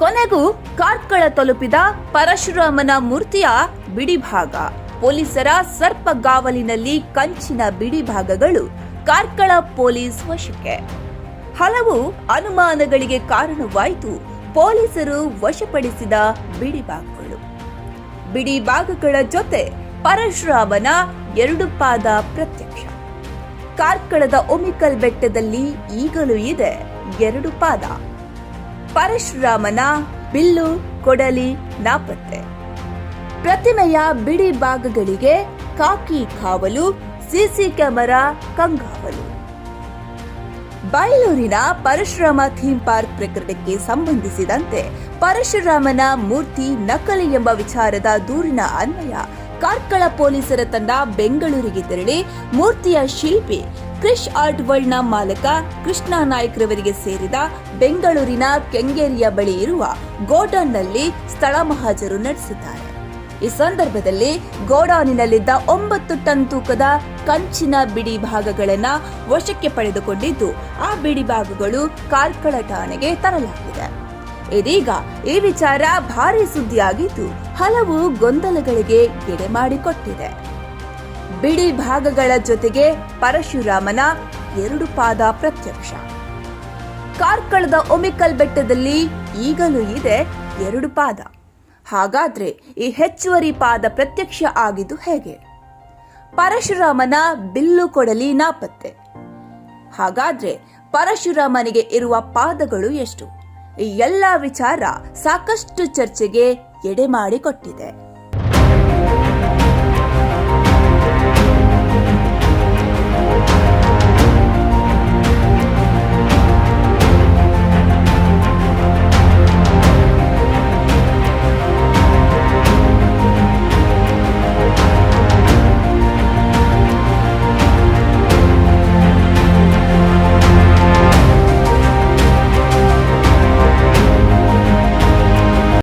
ಕೊನೆಗೂ ಕಾರ್ಕಳ ತಲುಪಿದ ಪರಶುರಾಮನ ಮೂರ್ತಿಯ ಬಿಡಿಭಾಗ. ಪೊಲೀಸರ ಸರ್ಪಗಾವಲಿನಲ್ಲಿ ಕಂಚಿನ ಬಿಡಿಭಾಗಗಳು ಕಾರ್ಕಳ ಪೊಲೀಸ್ ವಶಕ್ಕೆ. ಹಲವು ಅನುಮಾನಗಳಿಗೆ ಕಾರಣವಾಯಿತು ಪೊಲೀಸರು ವಶಪಡಿಸಿದ ಬಿಡಿಭಾಗಗಳು. ಬಿಡಿಭಾಗಗಳ ಜೊತೆ ಪರಶುರಾಮನ ಎರಡು ಪಾದ ಪ್ರತ್ಯಕ್ಷ. ಕಾರ್ಕಳದ ಒಮಿಕಲ್ ಬೆಟ್ಟದಲ್ಲಿ ಈಗಲೂ ಇದೆ ಎರಡು ಪಾದ. ಪರಶುರಾಮನ ಬಿಲ್ಲು ಕೊಡಲಿ ನಾಪತ್ತೆ. ಪ್ರತಿಮೆಯ ಬಿಡಿ ಭಾಗಗಳಿಗೆ ಕಾಕಿ ಕಾವಲು, ಸಿಸಿ ಕ್ಯಾಮೆರಾ ಕಂಗಾವಲು. ಬಯಲೂರಿನ ಪರಶುರಾಮ ಥೀಮ್ ಪಾರ್ಕ್ ಪ್ರಕರಣಕ್ಕೆ ಸಂಬಂಧಿಸಿದಂತೆ ಪರಶುರಾಮನ ಮೂರ್ತಿ ನಕಲಿ ಎಂಬ ವಿಚಾರದ ದೂರಿನ ಅನ್ವಯ ಕಾರ್ಕಳ ಪೊಲೀಸರ ತಂಡ ಬೆಂಗಳೂರಿಗೆ ತೆರಳಿ ಮೂರ್ತಿಯ ಶಿಲ್ಪಿ ಕ್ರಿಶ್ ಆರ್ಟ್ ವರ್ಲ್ಡ್ನ ಮಾಲಕ ಕೃಷ್ಣ ನಾಯ್ಕ್ ರವರಿಗೆ ಸೇರಿದ ಬೆಂಗಳೂರಿನ ಕೆಂಗೇರಿಯ ಬಳಿ ಇರುವ ಗೋಡೌನ್ನಲ್ಲಿ ಸ್ಥಳ ಮಹಾಜರು ನಡೆಸಿದ್ದಾರೆ. ಈ ಸಂದರ್ಭದಲ್ಲಿ ಗೋಡಾನಿನಲ್ಲಿದ್ದ ಒಂಬತ್ತು ಟನ್ ತೂಕದ ಕಂಚಿನ ಬಿಡಿ ಭಾಗಗಳನ್ನ ವಶಕ್ಕೆ ಪಡೆದುಕೊಂಡಿದ್ದು, ಆ ಬಿಡಿ ಭಾಗಗಳು ಕಾರ್ಕಳ ಠಾಣೆಗೆ ತರಲಾಗಿದೆ. ಇದೀಗ ಈ ವಿಚಾರ ಭಾರಿ ಸುದ್ದಿಯಾಗಿದ್ದು, ಹಲವು ಗೊಂದಲಗಳಿಗೆ ಎಡೆ ಮಾಡಿಕೊಟ್ಟಿದೆ. ಬಿಡಿ ಭಾಗಗಳ ಜೊತೆಗೆ ಪರಶುರಾಮನ ಎರಡು ಪಾದ ಪ್ರತ್ಯಕ್ಷ. ಕಾರ್ಕಳದ ಒಮಿಕಲ್ ಬೆಟ್ಟದಲ್ಲಿ ಈಗಲೂ ಇದೆ ಎರಡು ಪಾದ. ಹಾಗಾದ್ರೆ ಈ ಹೆಚ್ಚುವರಿ ಪಾದ ಪ್ರತ್ಯಕ್ಷ ಆಗಿದ್ದು ಹೇಗೆ? ಪರಶುರಾಮನ ಬಿಲ್ಲು ಕೊಡಲಿ ನಾಪತ್ತೆ. ಹಾಗಾದ್ರೆ ಪರಶುರಾಮನಿಗೆ ಇರುವ ಪಾದಗಳು ಎಷ್ಟು? ಈ ಎಲ್ಲ ವಿಚಾರ ಸಾಕಷ್ಟು ಚರ್ಚೆಗೆ ಎಡೆ ಮಾಡಿಕೊಟ್ಟಿದೆ.